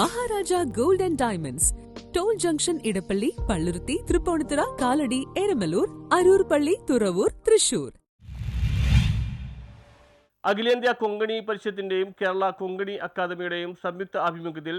Maharaja gold and diamonds toll junction Edappally Palluruthy Tripunithura Kalady Eramallur Aroor പള്ളി തുറവൂർ തൃശൂർ അഖിലേന്ത്യാ കൊങ്കണി പരിഷത്തിന്റെയും കേരള കൊങ്കണി അക്കാദമിയുടെയും സംയുക്ത ആഭിമുഖ്യത്തിൽ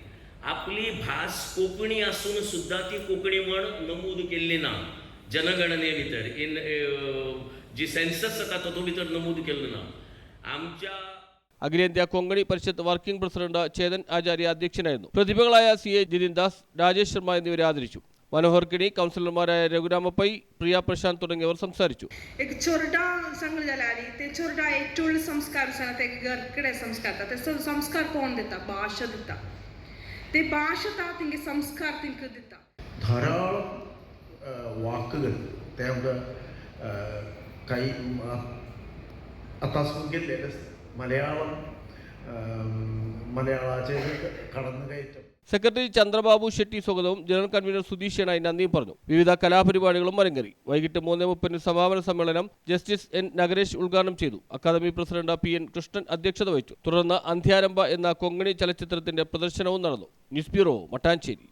आपली भास कोकणी असून सुद्धा ती कोकणी म्हण नमूद केलेली ना जनगणने भीतर इन जी सेन्सस आता तो तो भीतर नमूद केलेलं ना आमच्या अग्रेंद्र कोंगणी परिषद वर्किंग प्रेसिडेंट चेतन आचार्य अध्यक्षन आहेत प्रतिभागळाय सीए जितेंद्रदास राजेश शर्मा यांनी वर आदरिचु मनोहर किणी काउन्सिलर महाराज रघुरामपई प्रिया प्रशांत तुरंगे वर संसारिचु एक छोटा सांगले झाले ते छोटा एक संस्कार ते संस्कार कोण देता भाषा देता ധാരാളം വാക്കുകൾ അദ്ദേഹം കൈ അത്താസുഖ്യ മലയാളം മലയാളാചാര്യ കടന്നു കയറ്റം സെക്രട്ടറി ചന്ദ്രബാബു ഷെട്ടി സ്വാഗതവും ജനറൽ കൺവീനർ സുധീഷ് ഷെണായി നന്ദിയും പറഞ്ഞു വിവിധ കലാപരിപാടികളും അരങ്ങേറി വൈകിട്ട് മൂന്നേ മുപ്പതിന് സമാപന സമ്മേളനം ജസ്റ്റിസ് എൻ നഗരേഷ് ഉദ്ഘാടനം ചെയ്തു academy president P N Krishnan അധ്യക്ഷത വഹിച്ചു തുടർന്ന് അന്ധ്യാരംഭ എന്ന കൊങ്ങണി ചലച്ചിത്രത്തിന്റെ പ്രദർശനവും നടന്നു ന്യൂസ് ബ്യൂറോ മട്ടാഞ്ചേരി